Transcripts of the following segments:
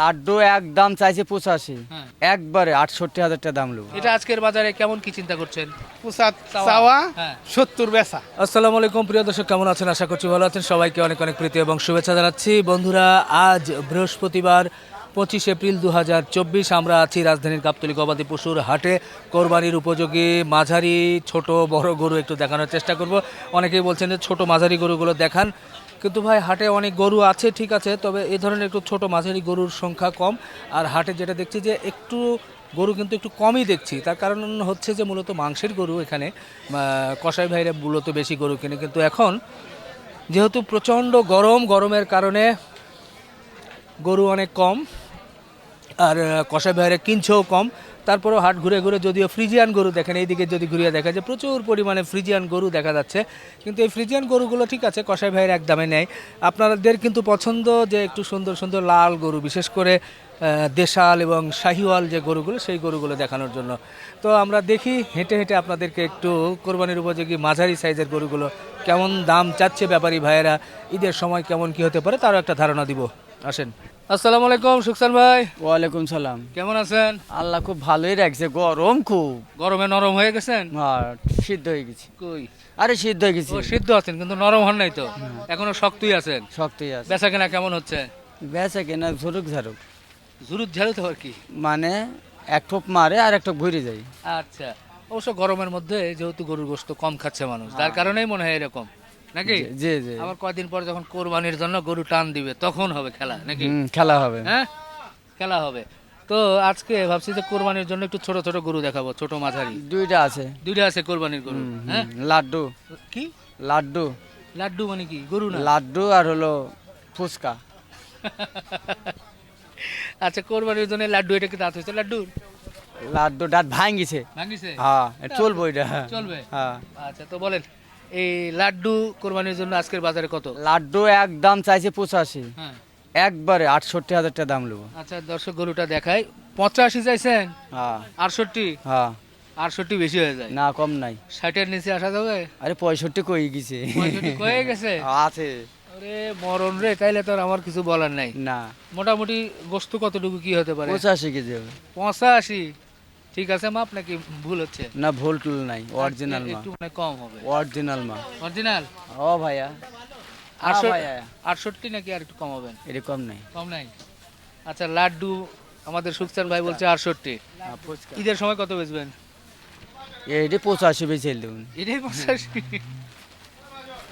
লাড্ডু একদম চাইছে পঁচাশি। হ্যাঁ। একবারে আটষট্টি হাজার টাকা দাম নেব এটা আজকের বাজারে কেমন কি চিন্তা করছেন? চাওয়া। হ্যাঁ। সত্তর বেচা। আসসালামু আলাইকুম প্রিয় দর্শক কেমন আছেন? আশা করছি ভালো আছেন। সবাইকে অনেক অনেক প্রীতি এবং শুভেচ্ছা জানাচ্ছি। বন্ধুরা আজ বৃহস্পতিবার পঁচিশ এপ্রিল দু হাজার চব্বিশ। আমরা আছি রাজধানীর গাবতলী গবাদি পশুর হাটে। কোরবানির উপযোগী মাঝারি ছোট বড় গরু একটু দেখানোর চেষ্টা করব। অনেকেই বলছেন যে ছোট মাঝারি গরুগুলো দেখান। কিন্তু ভাই, হাটে অনেক গরু আছে, ঠিক আছে, তবে এই ধরনের একটু ছোট মাঝারি গরুর সংখ্যা কম। আর হাটে যেটা দেখছি যে একটু গরু কিন্তু একটু কমই দেখছি। তার কারণ হচ্ছে যে মূলত মাংসের গরু এখানে কষাই ভাইরা মূলত বেশি গরু কিনে। কিন্তু এখন যেহেতু প্রচণ্ড গরম, গরমের কারণে গরু অনেক কম, আর কষাই ভাইরা কিনছেও কম। তারপরেও হাট ঘুরে ঘুরে যদিও ফ্রিজিয়ান গরু দেখেন, এইদিকে যদি ঘুরিয়ে দেখা যায়, প্রচুর পরিমাণে ফ্রিজিয়ান গরু দেখা যাচ্ছে। কিন্তু এই ফ্রিজিয়ান গরুগুলো ঠিক আছে, কসাই ভাইয়ের এক দামে নেয়। আপনাদের কিন্তু পছন্দ যে একটু সুন্দর সুন্দর লাল গরু, বিশেষ করে দেশাল এবং শাহিওয়াল যে গরুগুলো, সেই গরুগুলো দেখানোর জন্য। তো আমরা দেখি, হেঁটে হেঁটে আপনাদেরকে একটু কোরবানির উপযোগী মাঝারি সাইজের গরুগুলো কেমন দাম চাচ্ছে ব্যাপারী ভাইয়েরা, ঈদের সময় কেমন কি হতে পারে, তারও একটা ধারণা দিব। আসেন। আসসালামু আলাইকুম সুকসান ভাই। ওয়ালাইকুম সালাম। কেমন আছেন? আল্লাহ খুব ভালোই রাখছে গরম খুব। গরমে নরম হয়ে গেছেন? আর সিদ্ধ হয়ে গেছি। কই? আরে সিদ্ধ হয়ে গেছি। ও সিদ্ধ আছেন কিন্তু নরম হন নাই তো? এখনও শক্তই আছেন? শক্তই আছে। বেচা কেনা কেমন হচ্ছে? বেচে কেনা ঝুরুক। ঝাড়ুক ঝুরুক ঝাড়ু তো আর কি? মানে এক ঠোপ মারে আর এক ঠোপ ঘুরে যায়। আচ্ছা। অবশ্য গরমের মধ্যে যেহেতু গরুর গোস্ত কম খাচ্ছে মানুষ তার কারণেই মনে হয় এরকম। নাকি? জি জি আবার কয়দিন পর যখন কোরবানির জন্য গরু টান দিবে তখন হবে খেলা নাকি? খেলা হবে। হ্যাঁ? খেলা হবে। তো আজকে ভাবছি যে কোরবানির জন্য একটু ছোট ছোট গরু দেখাবো ছোট মাঝারি। দুইটা আছে। দুইটা আছে কোরবানির গরু হ্যাঁ? লাড্ডু। কি? লাড্ডু। লাড্ডু মানে কি? গরু না? লাড্ডু আর হলো ফুচকা। আচ্ছা কোরবানির জন্য লাড্ডু এটা কি দাঁত হয়েছে? লাড্ডু? লাড্ডু দাঁত ভাঙিছে। ভাঙিছে? হ্যাঁ চলবো এটা। চলবে? হ্যাঁ। আচ্ছা তো বলেন। এই লাড্ডু কোরবানির জন্য আজকের বাজারে কত? লাড্ডু এক দাম চাইছে পঁচাশি। হ্যাঁ। একবারে আটষট্টি হাজার টাকা দাম নেব। আচ্ছা দর্শক গরুটা দেখাই। পঁচাশি চাইছেন? হ্যাঁ। আটষট্টি? হ্যাঁ। আটষট্টি বেশি হয়ে যায়। না কম নাই। ষাটের নিচে আসা যাবে? আরে পঁয়ষট্টি কই গেছে? কয়ে গেছে? আছে। আরে মরণ রে তাইলে তো আর আমার কিছু বলার নাই। না। মোটামুটি গোস্ত কতটুকু কি হতে পারে? পঁচাশি কেজি হবে। পঁচাশি? ঠিক আছে মাপ নাকি ভুল হচ্ছে? না ভুল টুল নাই অরিজিনাল মা। একটু মানে কম হবে। অরিজিনাল মা। অরিজিনাল ও ভাইয়া। আটষট্টি ভাইয়া। আটষট্টি নাকি আর একটু কম হবেন এরকম নাই। কম নাই? আচ্ছা লাড্ডু আমাদের সুখচান ভাই বলছে আটষট্টি। হ্যাঁ, ঈদের সময় কত বেচবেন? এইটি পঁচাশি বেশি দেবেন এটাই পঁচাশি?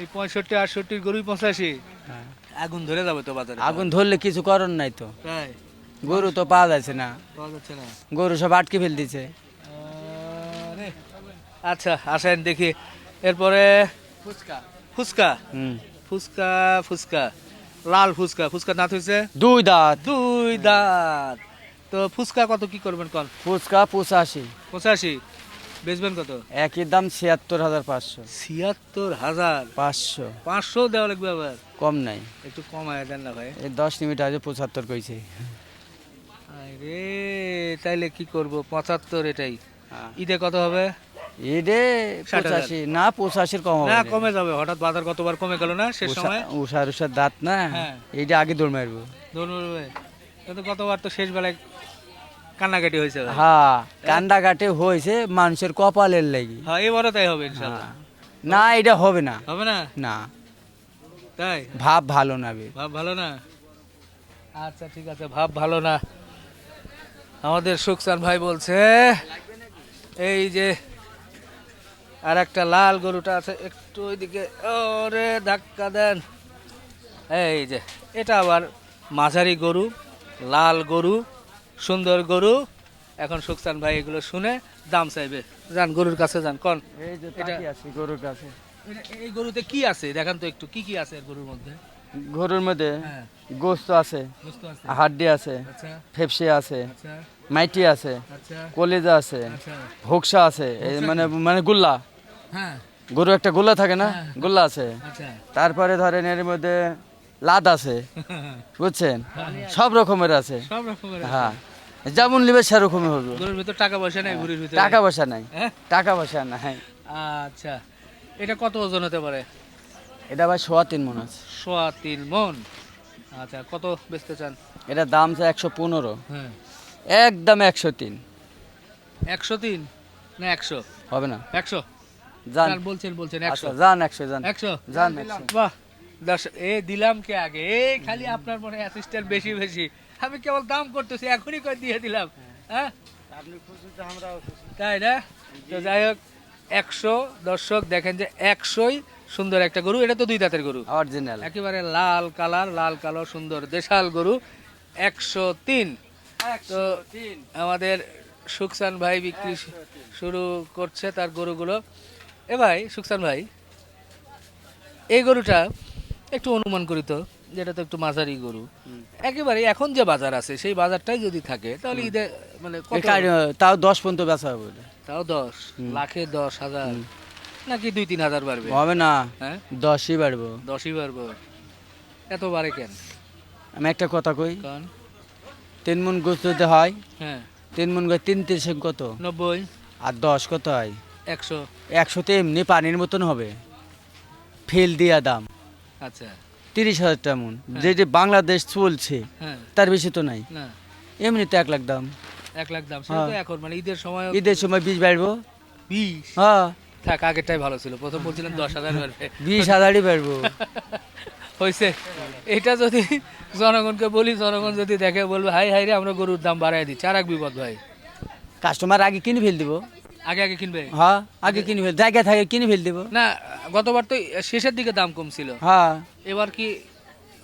এই পঁয়ষট্টি আটষট্টির গরুই পঁচাশি। হ্যাঁ। আগুন ধরে যাবে তো বাজারে। আগুন ধরলে কিছু করার নাই তো। তাই? গরু তো পাওয়া যাচ্ছে না। পাওয়া যাচ্ছে না। গরু সব আটকে ফেল দিছে। আচ্ছা আসেন দেখি। এরপরে ফুচকা। ফুচকা। হুম। ফুচকা ফুচকা। লাল ফুচকা। ফুচকা দাঁত হয়েছে? দুই দাঁত। দুই দাঁত। তো ফুচকা কত কি করবেন কন? ফুচকা পঁচাশি। পঁচাশি। বেচবেন কত? একই দাম ছিয়াত্তর হাজার পাঁচশো। ছিয়াত্তর হাজার? পাঁচশো। পাঁচশো দেওয়া লাগবে আবার? কম নাই। একটু কমায় দেন না ভাই। এই দশ মিনিট আগে পঁচাত্তর কইছে। রে তাইলে কি করব? পঁচাত্তর এটাই। হ্যাঁ। ঈদে কত হবে? ষাট পঁচাশি। না পঁচাশির কম হবে না। কমে যাবে। হঠাৎ বাজার কতবার কমে গেল না? শেষ সময়? উষার উষার দাঁত না? হ্যাঁ। এইটা আগে দৌড় মারবো। ধরবে কিন্তু গতবার তো শেষ বেলায় কান্নাকাটি হয়েছে হ্যাঁ কান্দা কাটে হয়েছে মানুষের কপালের লাগি। হ্যাঁ এবারও তাই হবে হ্যাঁ। না এটা হবে না। হবে না? না। তাই? ভাব ভালো না বে। ভাব ভালো না? আচ্ছা ঠিক আছে ভাব ভালো না। আমাদের সুখসান ভাই বলছে এই যে আর একটা লাল গরুটা আছে একটু ওইদিকে ওরে ধাক্কা দেন। এই যে এটা আবার মাঝারি গরু লাল গরু সুন্দর গরু। এখন সুখসান ভাই এগুলো শুনে দাম চাইবে। যান গরুর কাছে যান কন। এই যে গরুর কাছে। এই গরুতে কি আছে? দেখান তো একটু কি কি আছে গরুর মধ্যে? গরুর মধ্যে হ্যাঁ। গোস্ত আছে হাড্ডি আছে আচ্ছা। ফেপসি আছে আচ্ছা। মাইটি আছে আচ্ছা। কলেজা আছে ভোকসা আছে মানে মানে গুল্লা। হ্যাঁ। গরু একটা গোল্লা থাকে না? গোল্লা আছে। তারপরে ধরেন এর মধ্যে লাদ আছে বুঝছেন? সব রকমের আছে। হ্যাঁ। যেমন নিবে সেরকমই হবে। গরুর ভিতর টাকা পয়সা নেই ভিতরে। টাকা পয়সা নাই। হ্যাঁ। টাকা পয়সা নাই। আচ্ছা। এটা কত ওজন হতে পারে? এটা ভাই সোয়া তিন মন আছে। সোয়া তিন মন। আচ্ছা কত বেচতে চান? এটা দাম আছে একশো পনেরো। হ্যাঁ। একদম একশো তিন। একশো তিন? না একশো। হবে না। একশো? যান। বলছেন বলছেন একশো। আচ্ছা যান একশো যান। একশো? যান একশো। বাহ দশ এ দিলাম কে আগে? এ খালি আপনার মনে অ্যাসিস্ট্যান্ট বেশি বেশি। আমি কেবল দাম করতেছি এখনই করে দিয়ে দিলাম। হ্যাঁ? তাই না? তো যাই হোক একশো দর্শক দেখেন যে একশোই সুন্দর একটা গরু এটা তো দুই দাঁতের গরু। অরিজিনাল একেবারে লাল কালার লাল কালো সুন্দর দেশাল গরু একশো তিন। তো আমাদের সুকসান ভাই বিক্রি শুরু করছে তার গরুগুলো। এ ভাই সুকসান ভাই এই গরুটা একটু অনুমান করি তো যেটা তো একটু মাঝারি গরু। একেবারে এখন যে বাজার আছে সেই বাজারটাই যদি থাকে তাহলে ঈদে মানে তাও দশ পর্যন্ত বেচা হবে তাও দশ লাখে দশ হাজার। নাকি দুই তিন হাজার বাড়বে? হবে না। হ্যাঁ? দশই বাড়বো। দশই বাড়বে। এত বাড়ে কেন? আমি একটা কথা কই। কারণ? তিন মন যদি হয় হ্যাঁ। তিন মন করে তিন তিরিশ কত? নব্বই। আর দশ কত হয়? একশো। একশোতে এমনি পানির মতন হবে। ফেল দিয়া দাম। আচ্ছা। তিরিশ হাজার টাকা মন। যে বাংলাদেশ চলছে হ্যাঁ। তার বেশি তো নাই। না। এমনিতে এক লাখ দাম। এক লাখ দাম। সেটা তো হ্যাঁ। এখন মানে ঈদের সময় ঈদের সময় বীজ বাড়বো। বিশ? হ্যাঁ। থাক আগেরটাই ভালো ছিল। প্রথম বলছিলেন দশ হাজার বাড়বে বিশ হাজারই বাড়বো হয়েছে এটা যদি জনগণকে বলি জনগণ যদি দেখে বলবে হাই হাই রে আমরা গরুর দাম বাড়াই দিচ্ছি। আর এক বিপদ ভাই। কাস্টমার আগে কিনে ফেল দিব। আগে আগে কিনবে? হ্যাঁ আগে কিনে ফেল জায়গা থাকে কিনে ফেল দিব। না গতবার তো শেষের দিকে দাম কম ছিল হ্যাঁ। এবার কি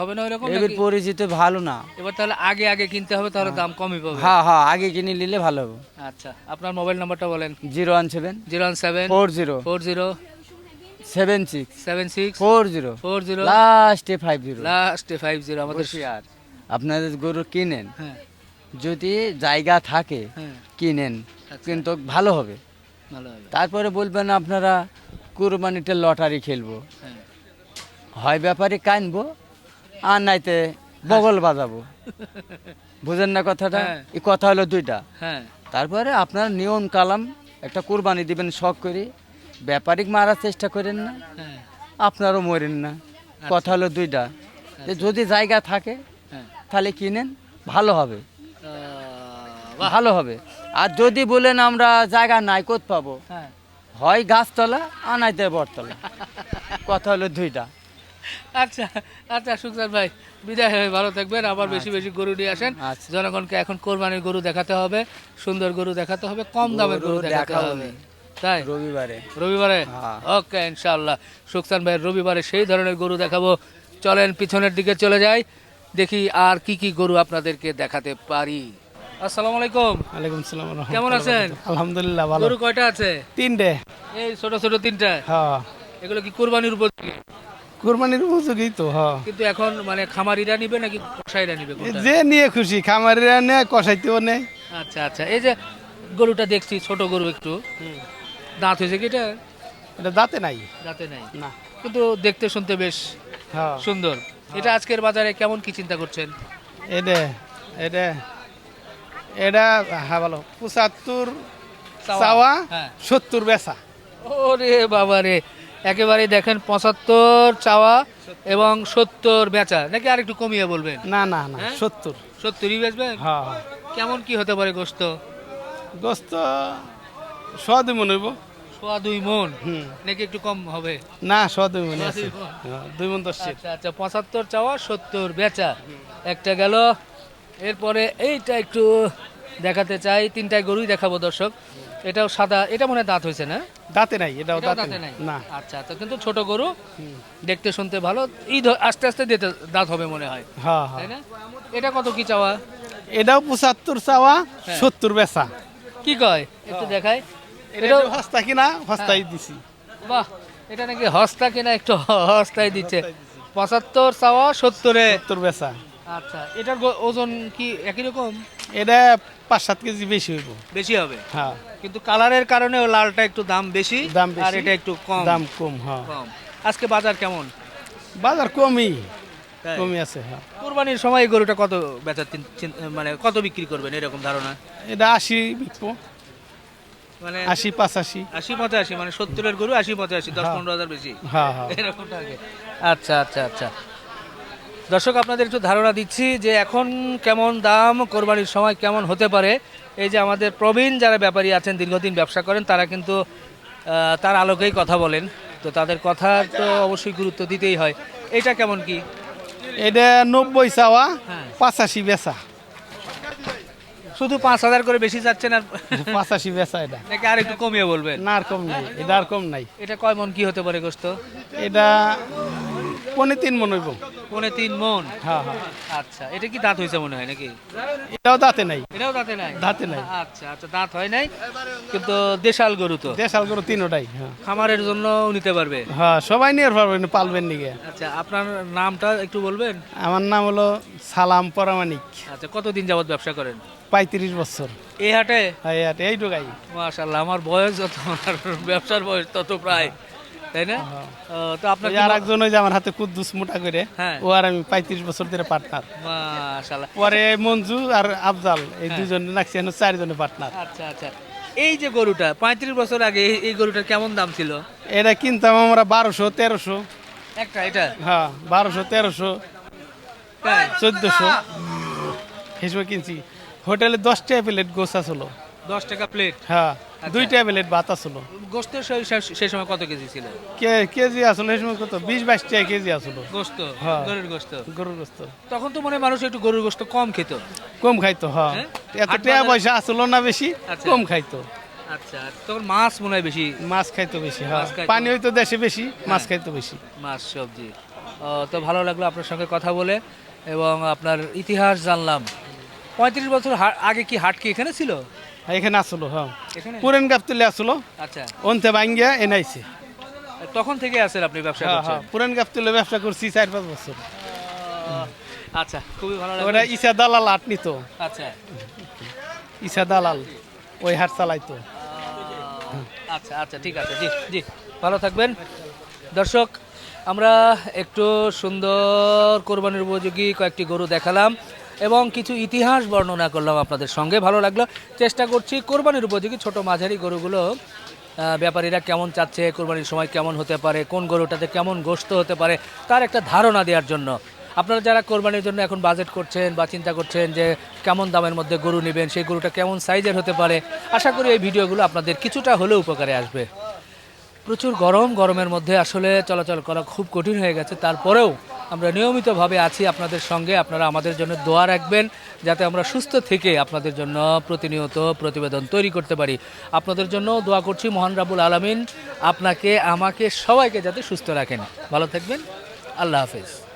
হবে না এবার পরিচিত ভালো না। এবার তাহলে আগে আগে কিনতে হবে তাহলে দাম কমই পাবে। হ্যাঁ হ্যাঁ আগে কিনে নিলে ভালো হবে। আচ্ছা আপনার মোবাইল নাম্বারটা বলেন। Zero one seven zero one seven four zero four zero seven six seven six four zero four zero লাস্টে five zero. Last five zero আমাদের আর আপনাদের গরু কিনেন হ্যাঁ। যদি জায়গা থাকে হ্যাঁ। কিনেন আচ্ছা। কিন্তু ভালো হবে। তারপরে বলবেন আপনারা কুরবানিটা লটারি খেলব। হ্যাঁ। হয় ব্যাপারে কানবো আর নাইতে বগল বাজাবো। বুঝেন না কথাটা? হ্যাঁ। এই কথা হলো দুইটা। হ্যাঁ। তারপরে আপনার নিয়ম কালাম একটা কুরবানি দিবেন শখ করে। ব্যাপারিক মারার চেষ্টা করেন না। হ্যাঁ। আপনারও মরেন না। কথা হলো দুইটা। যে যদি জায়গা থাকে তাহলে কিনেন ভালো হবে। ভালো হবে। আর যদি বলেন আমরা জায়গা নাই কোথ পাবো? হ্যাঁ। হয় গাছতলা আর নাইতে বটতলা। কথা হলো দুইটা। আচ্ছা আচ্ছা সুখসার ভাই বিদায় হয়ে ভালো থাকবেন। আবার বেশি বেশি গরু নিয়ে আসেন। আচ্ছা। জনগণকে এখন কোরবানির গরু দেখাতে হবে সুন্দর গরু দেখাতে হবে কম দামের গরু দেখাতে হবে। তাই? রবিবারে। রবিবারে? হ্যাঁ। ওকে ইনশাআল্লাহ। সুখসান ভাই রবিবারে সেই ধরনের গরু দেখাবো। চলেন পিছনের দিকে চলে যাই। দেখি আর কি কি গরু আপনাদেরকে দেখাতে পারি। আসসালামু আলাইকুম। ওয়ালাইকুম সালাম কেমন আছেন? আলহামদুলিল্লাহ ভালো। গরু কয়টা আছে? তিনটে। এই ছোট ছোট তিনটা? হ্যাঁ। এগুলো কি কোরবানির উপযোগী? কুরবানির উপযোগী তো হ্যাঁ। কিন্তু এখন মানে খামারিরা নিবে নাকি কসাইরা নিবে কোনটা? যে নিয়ে খুশি খামারিরা নেয় কষাইতেও নেয়। আচ্ছা আচ্ছা এই যে গরুটা দেখছি ছোট গরু একটু। দাঁত হয়েছে কি এটা? এটা দাঁতে নাই। দাঁতে নাই? না। কিন্তু দেখতে শুনতে বেশ হ্যাঁ। সুন্দর। এটা আজকের বাজারে কেমন কি চিন্তা করছেন? এটা এটা এটা হ্যাঁ ভালো পঁচাত্তর চাওয়া হ্যাঁ। সত্তর বেচা। ওরে বাবা রে একেবারে দেখেন পঁচাত্তর চাওয়া এবং সত্তর বেচা। নাকি আর একটু কমিয়ে বলবেন? না না না হ্যাঁ? সত্তর। সত্তরই বেচবেন হ্যাঁ হ্যাঁ। কেমন কি হতে পারে গোস্ত গোস্ত সদই মনে হইব। সোয়া দুই মন? হুম। নাকি একটু কম হবে? না মন। হ্যাঁ, দুই মন দশ আচ্ছা আচ্ছা পঁচাত্তর চাওয়া সত্তর বেচা। একটা গেল। এরপরে এইটা একটু দেখাতে চাই। তিনটায় গরুই দেখাবো দর্শক। এটাও সাদা এটা মনে হয় দাঁত হয়েছে না? দাঁতে নাই এটাও দাঁতে নাই? না। আচ্ছা আচ্ছা কিন্তু ছোট গরু দেখতে শুনতে ভালো। ঈদ আস্তে আস্তে দিতে দাঁত হবে মনে হয়। হ্যাঁ হ্যাঁ তাই না? এটা কত কি চাওয়া? এটাও পঁচাত্তর চাওয়া হ্যাঁ। সত্তর বেচা। কি কয়? একটু দেখাই। এটা এটাও হস্তা কিনা হস্তাই দিছি। বাহ এটা নাকি হস্তা কিনা একটু হস্তায় দিচ্ছে। পঁচাত্তর চাওয়া সত্তরে। সত্তর বেচা। আচ্ছা এটার ওজন কি একই রকম? এটা পাঁচ সাত কেজি বেশি হইব। বেশি হবে? হ্যাঁ। কিন্তু কালারের কারণে লালটা একটু দাম বেশি দাম আর এটা একটু কম। দাম কম হ্যাঁ। কম। আজকে বাজার কেমন? বাজার কমই কমই আছে হ্যাঁ। কুরবানির সময় এই গরুটা কত চিন- মানে কত বিক্রি করবেন এরকম ধারণা? এটা আশি বিকবো মানে আশি পাঁচাশি। আশি পঁচাশি মানে সত্তরের গরু আশি পঁচাশি দশ হ্যাঁ। পনেরো হাজার বেশি। হ্যাঁ হ্যাঁ। এরকম আচ্ছা আচ্ছা আচ্ছা। দর্শক আপনাদের একটু ধারণা দিচ্ছি যে এখন কেমন দাম কোরবানির সময় কেমন হতে পারে। এই যে আমাদের প্রবীণ যারা ব্যাপারী আছেন দীর্ঘদিন ব্যবসা করেন তারা কিন্তু তার আলোকেই কথা বলেন। তো তাদের কথা তো অবশ্যই গুরুত্ব দিতেই হয়। এটা কেমন কি? এটা নব্বই চাওয়া হ্যাঁ। পাঁচাশি বেচা। শুধু পাঁচ হাজার করে বেশি যাচ্ছেন আর পাঁচাশি বেচা এটা। নাকি আর একটু কমিয়ে বলবেন? না আর কম নাই। এটা আর কম নাই। এটা কয় মন কি হতে পারে গোস্ত? এটা পনে তিন মন হইব। পৌনে তিন মন? হ্যাঁ হ্যাঁ। আচ্ছা এটা কি দাঁত হয়েছে মনে হয় নাকি? এটাও দাঁতে নাই। এটাও দাঁতে নাই? দাঁতে নাই। আচ্ছা আচ্ছা দাঁত হয় নাই কিন্তু দেশাল গরু তো। দেশাল গরু তিনোটাই হ্যাঁ। খামারের জন্য নিতে পারবে? হ্যাঁ সবাই নিয়ে পারবেন পালবেন নিগে আচ্ছা আপনার নামটা একটু বলবেন? আমার নাম হলো সালাম পরামানিক। আচ্ছা কতদিন যাবত ব্যবসা করেন? পঁয়ত্রিশ বছর। এই হাটে? এই আর এই ঢুকাই মাশাল্লাহ আমার বয়স যত আমার ব্যবসার বয়স তত প্রায়। তাই না? ও, তো আপনার আর একজন ওই যে আমার হাতে কুদ্দুস মোটা করে হ্যাঁ। ও আর আমি পঁয়ত্রিশ বছর ধরে পার্টনার পরে মঞ্জু আর আফজাল এই দুজন নাকছি এখন চারজনে পার্টনার আচ্ছা আচ্ছা। এই যে গরুটা পঁয়ত্রিশ বছর আগে এই- গরুটার কেমন দাম ছিল? এটা কিনতাম আমরা বারোশো তেরোশো। একটা এটা? হ্যাঁ বারোশো তেরোশো? চোদ্দশো। সময় কিনছি। হোটেলে দশটা প্লেট গোসা ছিল দশ টাকা প্লেট? হ্যাঁ। দুইটা প্লেট ভাত আসলো গোস্তের সেই- সেই- সেই সময় কত কেজি ছিল? কে কেজি আসলো এই সময় কত? বিশ বাইশ টাকা কেজি আসলো গোস্ত? হ্যাঁ। গরুর গোস্ত? গরুর গোস্ত। তখন তো মনে মানুষ একটু গরুর গোস্ত কম খেত। কম খাইতো হ্যাঁ। হ্যাঁ? এত টাকা পয়সা আসলো না বেশি আচ্ছা। কম খাইতো। আচ্ছা তখন মাছ মনে হয় বেশি? মাছ খাইতো বেশি হ্যাঁ। পানি হইতো দেশে বেশি মাছ খাইতো বেশি। মাছ সবজি। তো ভালো লাগল আপনার সঙ্গে কথা বলে এবং আপনার ইতিহাস জানলাম। পঁয়ত্রিশ বছর আগে কি হাট কি এখানে ছিল? এখানে আসলো হ্যাঁ। পুরেন গাবতলি আসলো। আচ্ছা। অন্তে ভাঙ্গিয়া এনাইছে তখন থেকে আছেন আপনি ব্যবসা হ্যাঁ করছেন? হ্যাঁ পুরেন গাবতলি ব্যবসা করছি চার পাঁচ বছর। আচ্ছা খুবই ভালো ওরা লাগল ইসা দালাল আট নিত। আচ্ছা। ইসা দালাল ওই হাট চালাইতো। আচ্ছা আচ্ছা ঠিক আছে জি জি ভালো থাকবেন। দর্শক আমরা একটু সুন্দর কোরবানির উপযোগী কয়েকটি গরু দেখালাম। এবং কিছু ইতিহাস বর্ণনা করলাম আপনাদের সঙ্গে। ভালো লাগল। চেষ্টা করছি কোরবানির উপযোগী ছোট মাঝারি গরুগুলো ব্যাপারীরা কেমন চাচ্ছে, কোরবানির সময় কেমন হতে পারে, কোন গরুটাতে কেমন গোস্ত হতে পারে, তার একটা ধারণা দেওয়ার জন্য। আপনারা যারা কোরবানির জন্য এখন বাজেট করছেন বা চিন্তা করছেন যে কেমন দামের মধ্যে গরু নেবেন, সেই গরুটা কেমন সাইজের হতে পারে, আশা করি এই ভিডিওগুলো আপনাদের কিছুটা হলেও উপকারে আসবে। প্রচুর গরম, গরমের মধ্যে আসলে চলাচল করা খুব কঠিন হয়ে গেছে। তারপরেও আমরা নিয়মিতভাবে আছি আপনাদের সঙ্গে। আপনারা আমাদের জন্য দোয়া রাখবেন যাতে আমরা সুস্থ থেকে আপনাদের জন্য প্রতিনিয়ত প্রতিবেদন তৈরি করতে পারি। আপনাদের জন্য দোয়া করছি মোহান রাবুল আলমিন। আপনাকে, আমাকে সবাইকে যাতে সুস্থ রাখেন। ভালো থাকবেন। আল্লাহ হাফেজ।